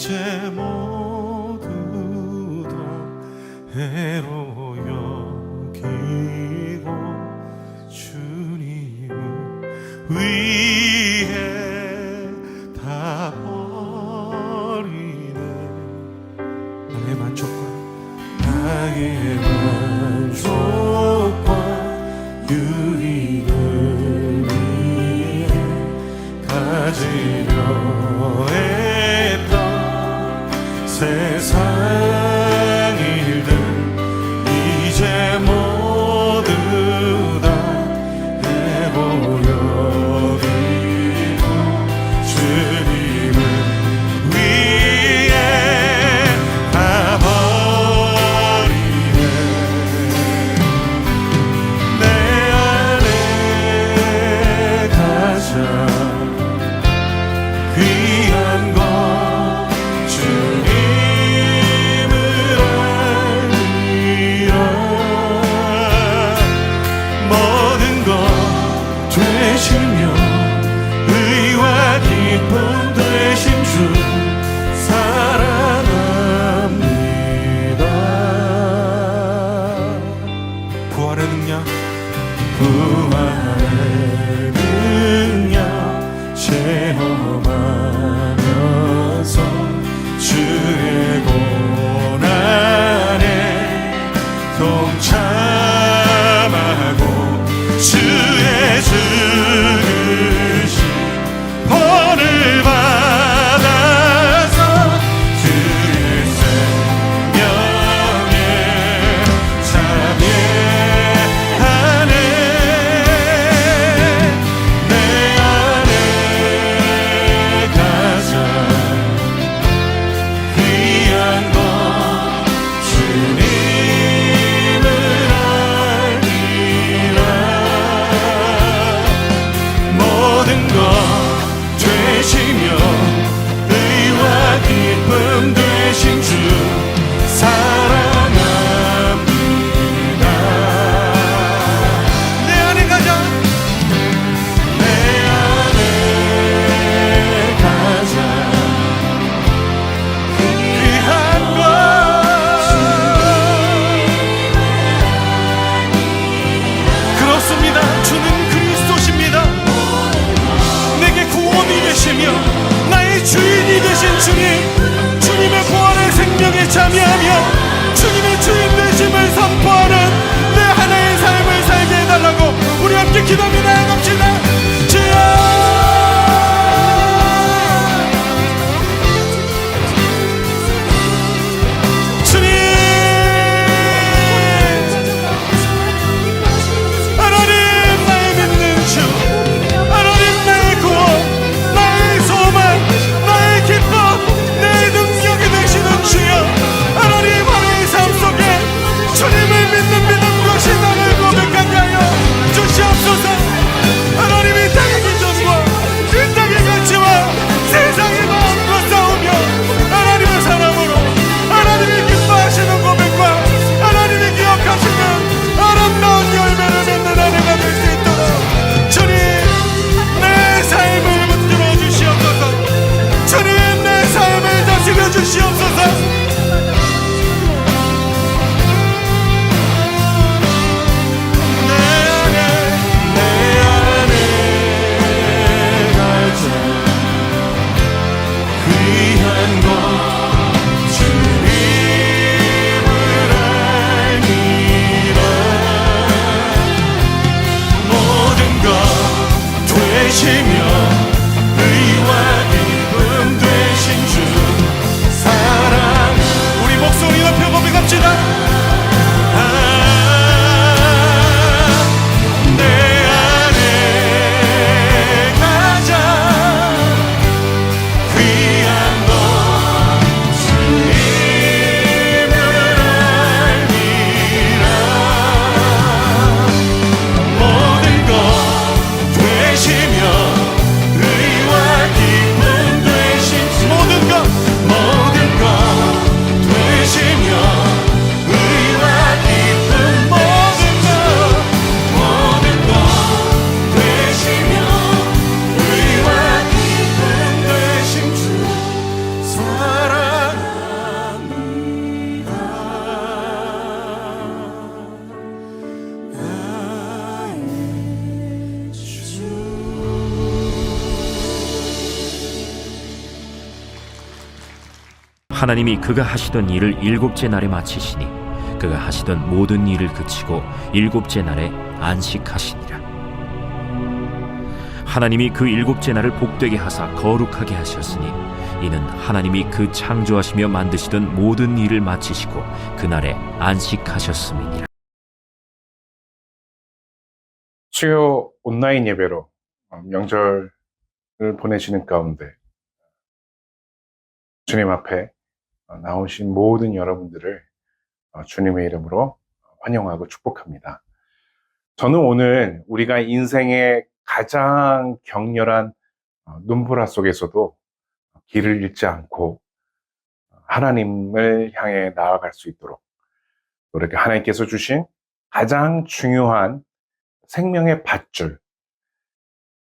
이제 모두 다 해로 우 하나님이 그가 하시던 일을 일곱째 날에 마치시니 그가 하시던 모든 일을 그치고 일곱째 날에 안식하시니라. 하나님이 그 일곱째 날을 복되게 하사 거룩하게 하셨으니 이는 하나님이 그 창조하시며 만드시던 모든 일을 마치시고 그날에 안식하셨음이니라. 수요 온라인 예배로 어, 명절을 보내시는 가운데 주님 앞에 어, 나오신 모든 여러분들을 어, 주님의 이름으로 환영하고 축복합니다. 저는 오늘 우리가 인생의 가장 격렬한 어, 눈보라 속에서도 길을 잃지 않고 하나님을 향해 나아갈 수 있도록 또 이렇게 하나님께서 주신 가장 중요한 생명의 밧줄,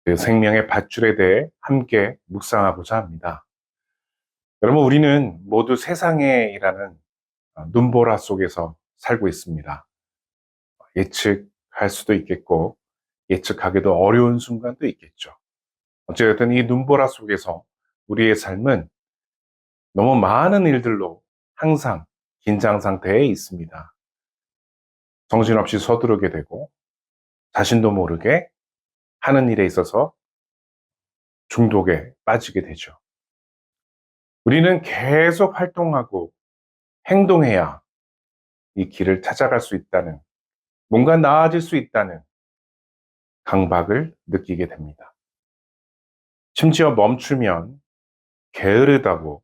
그 생명의 밧줄에 대해 함께 묵상하고자 합니다. 여러분, 우리는 모두 세상에이라는 눈보라 속에서 살고 있습니다. 예측할 수도 있겠고, 예측하기도 어려운 순간도 있겠죠. 어쨌든 이 눈보라 속에서 우리의 삶은 너무 많은 일들로 항상 긴장 상태에 있습니다. 정신없이 서두르게 되고, 자신도 모르게 하는 일에 있어서 중독에 빠지게 되죠. 우리는 계속 활동하고 행동해야 이 길을 찾아갈 수 있다는, 뭔가 나아질 수 있다는 강박을 느끼게 됩니다. 심지어 멈추면 게으르다고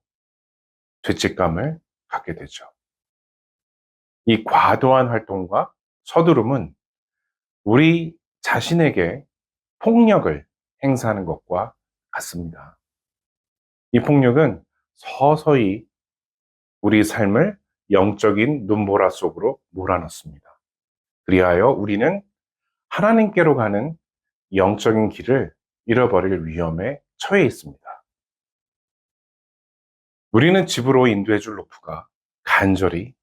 죄책감을 갖게 되죠. 이 과도한 활동과 서두름은 우리 자신에게 폭력을 행사하는 것과 같습니다. 이 폭력은 서서히 우리 삶을 영적인 눈보라 속으로 몰아넣습니다. 그리하여 우리는 하나님께로 가는 영적인 길을 잃어버릴 위험에 처해 있습니다. 우리는 집으로 인도해 줄 로프가 간절히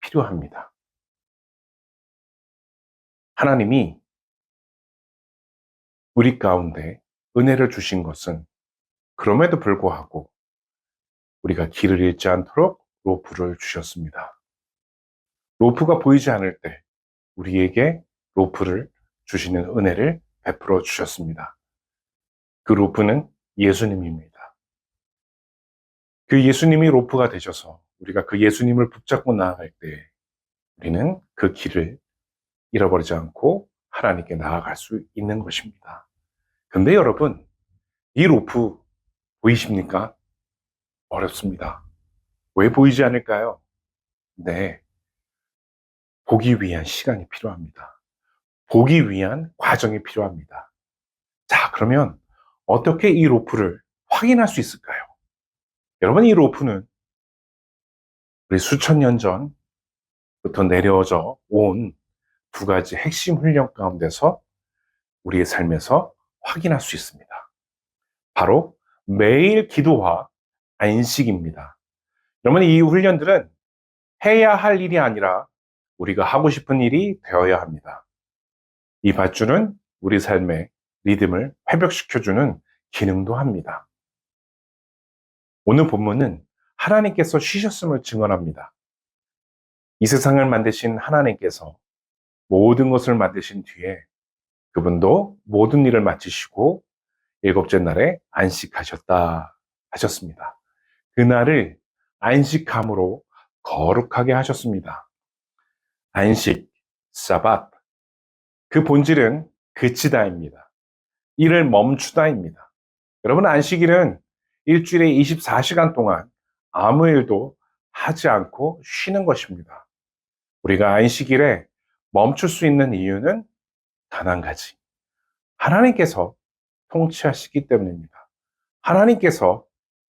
필요합니다. 하나님이 우리 가운데 은혜를 주신 것은 그럼에도 불구하고 우리가 길을 잃지 않도록 로프를 주셨습니다. 로프가 보이지 않을 때 우리에게 로프를 주시는 은혜를 베풀어 주셨습니다. 그 로프는 예수님입니다. 그 예수님이 로프가 되셔서 우리가 그 예수님을 붙잡고 나아갈 때 우리는 그 길을 잃어버리지 않고 하나님께 나아갈 수 있는 것입니다. 근데 여러분, 이 로프 보이십니까? 어렵습니다. 왜 보이지 않을까요? 네. 보기 위한 시간이 필요합니다. 보기 위한 과정이 필요합니다. 자, 그러면 어떻게 이 로프를 확인할 수 있을까요? 여러분, 이 로프는 우리 수천 년 전부터 내려져 온 두 가지 핵심 훈련 가운데서 우리의 삶에서 확인할 수 있습니다. 바로 매일 기도와 안식입니다. 여러분, 이 훈련들은 해야 할 일이 아니라 우리가 하고 싶은 일이 되어야 합니다. 이 밧줄은 우리 삶의 리듬을 회복시켜주는 기능도 합니다. 오늘 본문은 하나님께서 쉬셨음을 증언합니다. 이 세상을 만드신 하나님께서 모든 것을 만드신 뒤에 그분도 모든 일을 마치시고 일곱째 날에 안식하셨다 하셨습니다. 그날을 안식함으로 거룩하게 하셨습니다. 안식, 사bat. 그 본질은 그치다입니다. 일을 멈추다입니다. 여러분, 안식일은 일주일에 24시간 동안 아무 일도 하지 않고 쉬는 것입니다. 우리가 안식일에 멈출 수 있는 이유는 단 한 가지. 하나님께서 통치하시기 때문입니다. 하나님께서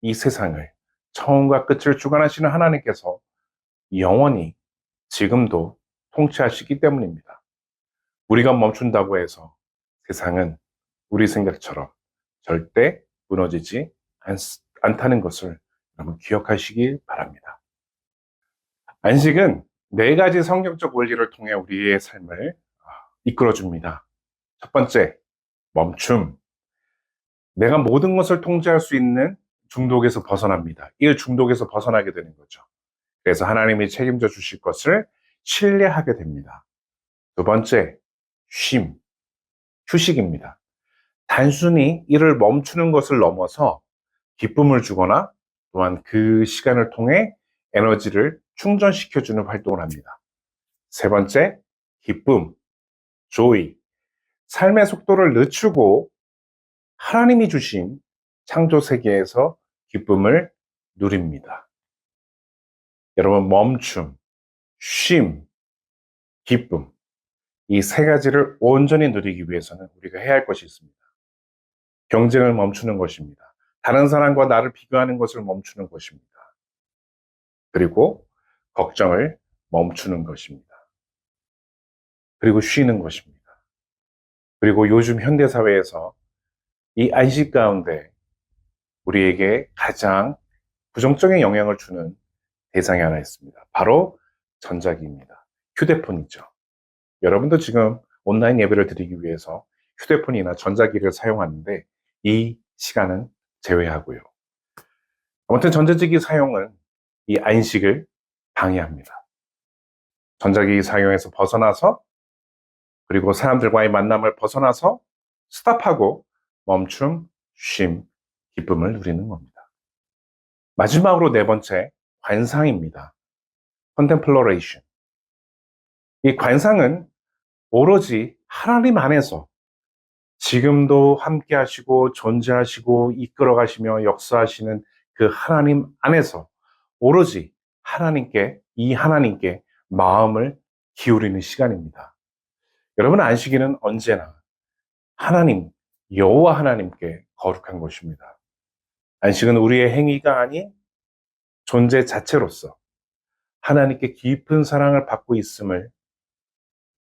이 세상을 처음과 끝을 주관하시는 하나님께서 영원히 지금도 통치하시기 때문입니다. 우리가 멈춘다고 해서 세상은 우리 생각처럼 절대 무너지지 않, 않다는 것을 여러분 기억하시길 바랍니다. 안식은 네 가지 성경적 원리를 통해 우리의 삶을 이끌어줍니다. 첫 번째, 멈춤. 내가 모든 것을 통제할 수 있는 중독에서 벗어납니다. 일 중독에서 벗어나게 되는 거죠. 그래서 하나님이 책임져 주실 것을 신뢰하게 됩니다. 두 번째, 쉼, 휴식입니다. 단순히 일을 멈추는 것을 넘어서 기쁨을 주거나 또한 그 시간을 통해 에너지를 충전시켜주는 활동을 합니다. 세 번째, 기쁨, joy. 삶의 속도를 늦추고 하나님이 주신 창조 세계에서 기쁨을 누립니다. 여러분, 멈춤, 쉼, 기쁨. 이 세 가지를 온전히 누리기 위해서는 우리가 해야 할 것이 있습니다. 경쟁을 멈추는 것입니다. 다른 사람과 나를 비교하는 것을 멈추는 것입니다. 그리고 걱정을 멈추는 것입니다. 그리고 쉬는 것입니다. 그리고 요즘 현대사회에서 이 안식 가운데 우리에게 가장 부정적인 영향을 주는 대상이 하나 있습니다. 바로 전자기입니다. 휴대폰이죠. 여러분도 지금 온라인 예배를 드리기 위해서 휴대폰이나 전자기를 사용하는데 이 시간은 제외하고요. 아무튼 전자기기 사용은 이 안식을 방해합니다. 전자기기 사용에서 벗어나서 그리고 사람들과의 만남을 벗어나서 스탑하고 멈춤, 쉼, 기쁨을 누리는 겁니다. 마지막으로 네 번째, 관상입니다. contemplation. 이 관상은 오로지 하나님 안에서 지금도 함께 하시고 존재하시고 이끌어 가시며 역사하시는 그 하나님 안에서 오로지 하나님께, 이 하나님께 마음을 기울이는 시간입니다. 여러분 안식일은 언제나 하나님, 여호와 하나님께 거룩한 것입니다. 안식은 우리의 행위가 아닌 존재 자체로서 하나님께 깊은 사랑을 받고 있음을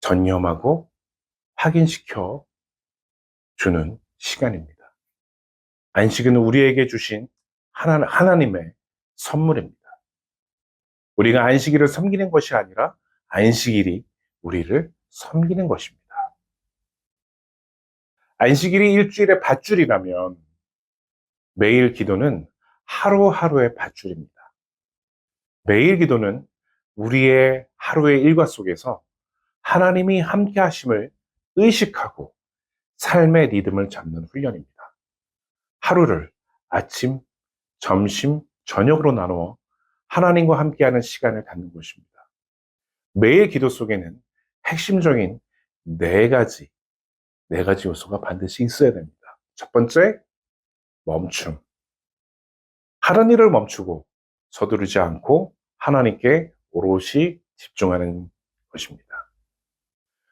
전념하고 확인시켜 주는 시간입니다. 안식은 우리에게 주신 하나, 하나님의 선물입니다. 우리가 안식일을 섬기는 것이 아니라 안식일이 우리를 섬기는 것입니다. 안식일이 일주일의 밧줄이라면 매일 기도는 하루하루의 밧줄입니다. 매일 기도는 우리의 하루의 일과 속에서 하나님이 함께 하심을 의식하고 삶의 리듬을 잡는 훈련입니다. 하루를 아침, 점심, 저녁으로 나누어 하나님과 함께하는 시간을 갖는 것입니다. 매일 기도 속에는 핵심적인 네 가지, 네 가지 요소가 반드시 있어야 됩니다. 첫 번째, 멈춤. 하는 일을 멈추고 서두르지 않고 하나님께 오롯이 집중하는 것입니다.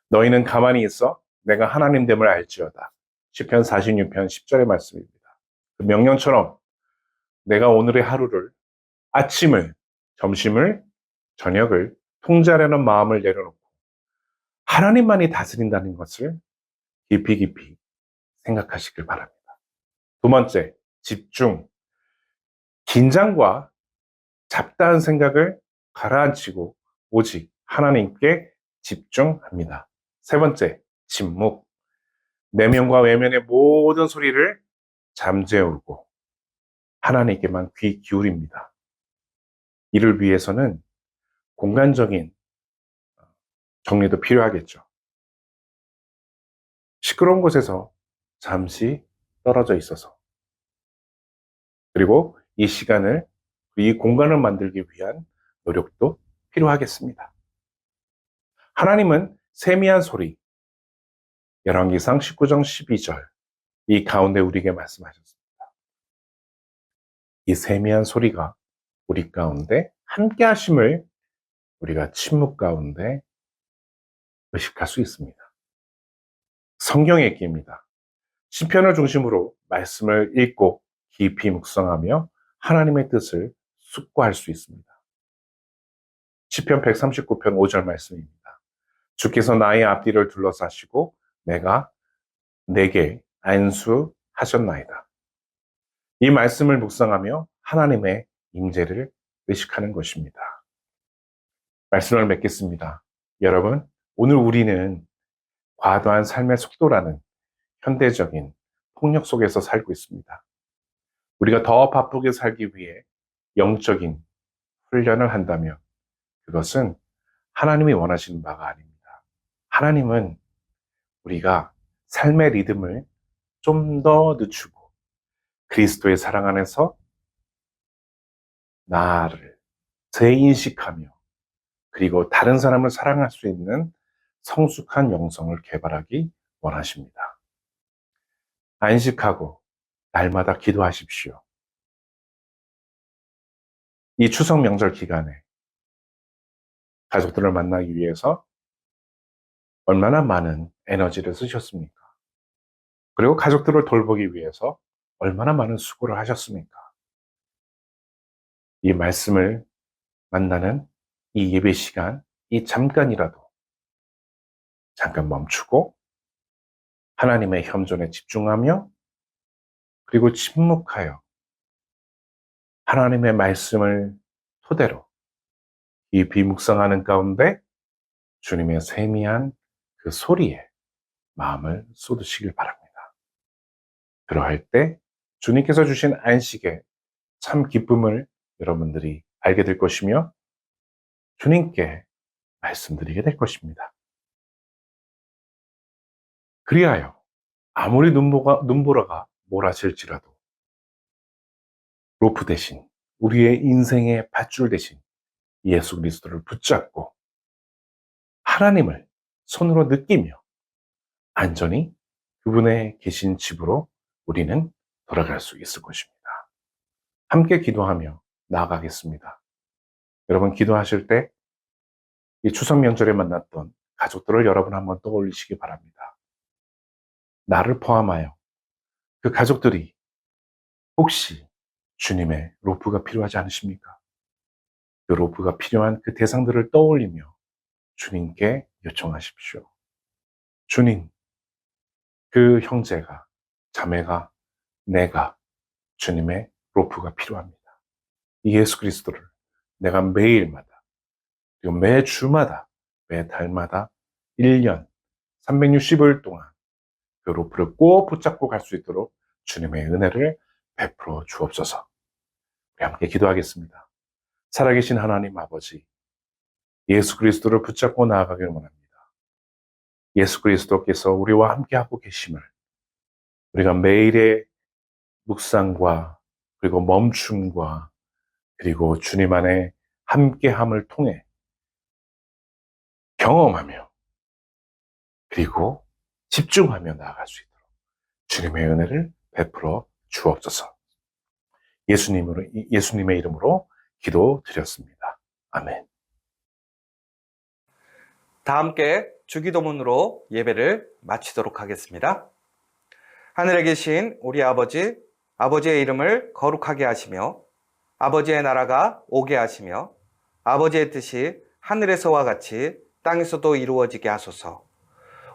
너희는 가만히 있어 내가 하나님 됨을 알지어다. 10편 46편 10절의 말씀입니다. 그 명령처럼 내가 오늘의 하루를 아침을, 점심을, 저녁을 통제하려는 마음을 내려놓고 하나님만이 다스린다는 것을 깊이 깊이 생각하시길 바랍니다. 두 번째, 집중. 긴장과 잡다한 생각을 가라앉히고 오직 하나님께 집중합니다. 세 번째, 침묵. 내면과 외면의 모든 소리를 잠재우고 하나님께만 귀 기울입니다. 이를 위해서는 공간적인 정리도 필요하겠죠. 시끄러운 곳에서 잠시 떨어져 있어서 그리고 이 시간을 이 공간을 만들기 위한 노력도 필요하겠습니다. 하나님은 세미한 소리, 열왕기상 19장 12절 이 가운데 우리에게 말씀하셨습니다. 이 세미한 소리가 우리 가운데 함께 하심을 우리가 침묵 가운데 의식할 수 있습니다. 성경의 기입니다. 시편을 중심으로 말씀을 읽고 깊이 묵상하며 하나님의 뜻을 숙고할 수 있습니다. 시편 139편 5절 말씀입니다. 주께서 나의 앞뒤를 둘러싸시고 내가 내게 안수하셨나이다. 이 말씀을 묵상하며 하나님의 임재를 의식하는 것입니다. 말씀을 맺겠습니다. 여러분, 오늘 우리는 과도한 삶의 속도라는 현대적인 폭력 속에서 살고 있습니다. 우리가 더 바쁘게 살기 위해 영적인 훈련을 한다면 그것은 하나님이 원하시는 바가 아닙니다. 하나님은 우리가 삶의 리듬을 좀 더 늦추고 그리스도의 사랑 안에서 나를 재인식하며 그리고 다른 사람을 사랑할 수 있는 성숙한 영성을 개발하기 원하십니다. 안식하고 날마다 기도하십시오. 이 추석 명절 기간에 가족들을 만나기 위해서 얼마나 많은 에너지를 쓰셨습니까? 그리고 가족들을 돌보기 위해서 얼마나 많은 수고를 하셨습니까? 이 말씀을 만나는 이 예배 시간, 이 잠깐이라도 잠깐 멈추고 하나님의 현존에 집중하며 그리고 침묵하여 하나님의 말씀을 토대로 이 비묵상하는 가운데 주님의 세미한 그 소리에 마음을 쏟으시길 바랍니다. 그러할 때 주님께서 주신 안식의 참 기쁨을 여러분들이 알게 될 것이며 주님께 말씀드리게 될 것입니다. 그리하여 아무리 눈보가, 눈보라가 몰아칠지라도 로프 대신 우리의 인생의 밧줄 대신 예수 그리스도를 붙잡고 하나님을 손으로 느끼며 안전히 그분의 계신 집으로 우리는 돌아갈 수 있을 것입니다. 함께 기도하며 나아가겠습니다. 여러분 기도하실 때 이 추석 명절에 만났던 가족들을 여러분 한번 떠올리시기 바랍니다. 나를 포함하여 그 가족들이 혹시 주님의 로프가 필요하지 않으십니까? 그 로프가 필요한 그 대상들을 떠올리며 주님께 요청하십시오. 주님, 그 형제가, 자매가, 내가 주님의 로프가 필요합니다. 이 예수 그리스도를 내가 매일마다, 그리고 매 주마다, 매 달마다 1년 365일 동안 그 로프를 꼭 붙잡고 갈 수 있도록 주님의 은혜를 베풀어 주옵소서. 우리 함께 기도하겠습니다. 살아계신 하나님 아버지, 예수 그리스도를 붙잡고 나아가길 원합니다. 예수 그리스도께서 우리와 함께하고 계심을 우리가 매일의 묵상과 그리고 멈춤과 그리고 주님 안에 함께함을 통해 경험하며 그리고 집중하며 나아갈 수 있도록 주님의 은혜를 베풀어 주옵소서. 예수님으로, 예수님의 이름으로 기도 드렸습니다. 아멘. 다 함께 주기도문으로 예배를 마치도록 하겠습니다. 하늘에 계신 우리 아버지, 아버지의 이름을 거룩하게 하시며, 아버지의 나라가 오게 하시며, 아버지의 뜻이 하늘에서와 같이 땅에서도 이루어지게 하소서.